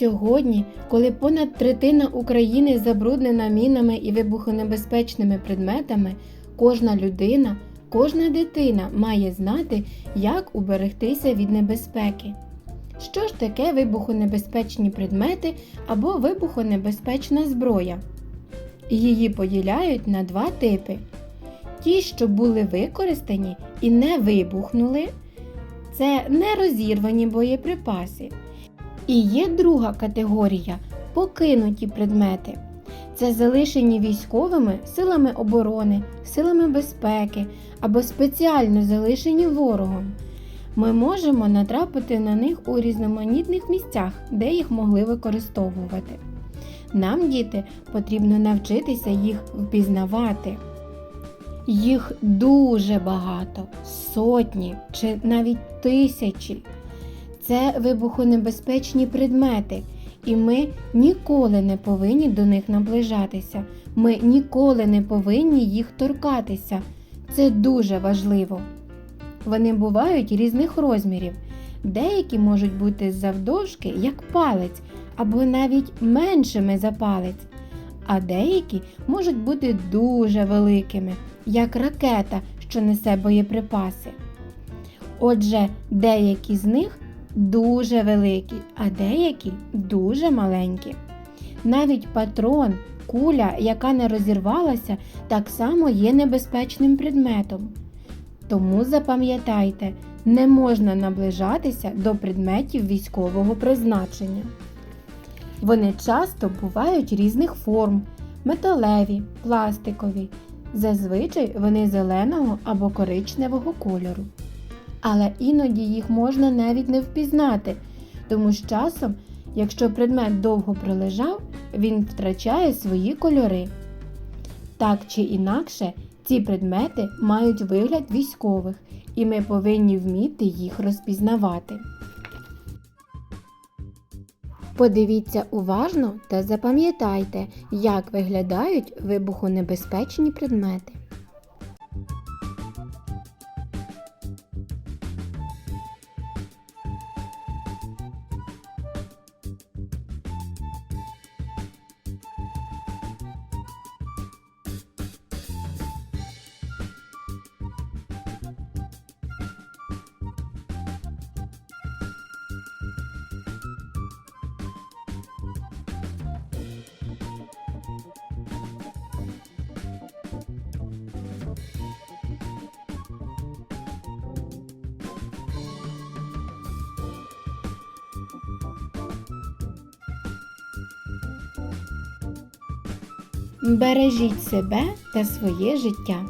Сьогодні, коли понад третина України забруднена мінами і вибухонебезпечними предметами, кожна людина, кожна дитина має знати, як уберегтися від небезпеки. Що ж таке вибухонебезпечні предмети або вибухонебезпечна зброя? Її поділяють на два типи: ті, що були використані і не вибухнули, це нерозірвані боєприпаси. І є друга категорія покинуті предмети. Це залишені військовими силами оборони, силами безпеки або спеціально залишені ворогом. Ми можемо натрапити на них у різноманітних місцях, де їх могли використовувати. Нам, діти, потрібно навчитися їх впізнавати. Їх дуже багато, сотні чи навіть тисячі. Це вибухонебезпечні предмети, і ми ніколи не повинні до них наближатися. Ми ніколи не повинні їх торкатися. Це дуже важливо. Вони бувають різних розмірів. Деякі можуть бути завдовжки, як палець, або навіть меншими за палець, а деякі можуть бути дуже великими, як ракета, що несе боєприпаси. Отже, деякі з них дуже великі, а деякі дуже маленькі. Навіть патрон, куля, яка не розірвалася, так само є небезпечним предметом. Тому запам'ятайте, не можна наближатися до предметів військового призначення. Вони часто бувають різних форм металеві, пластикові. Зазвичай вони зеленого або коричневого кольору. Але іноді їх можна навіть не впізнати, тому з часом, якщо предмет довго пролежав, він втрачає свої кольори. Так чи інакше, ці предмети мають вигляд військових, і ми повинні вміти їх розпізнавати. Подивіться уважно та запам'ятайте, як виглядають вибухонебезпечні предмети. Бережіть себе та своє життя.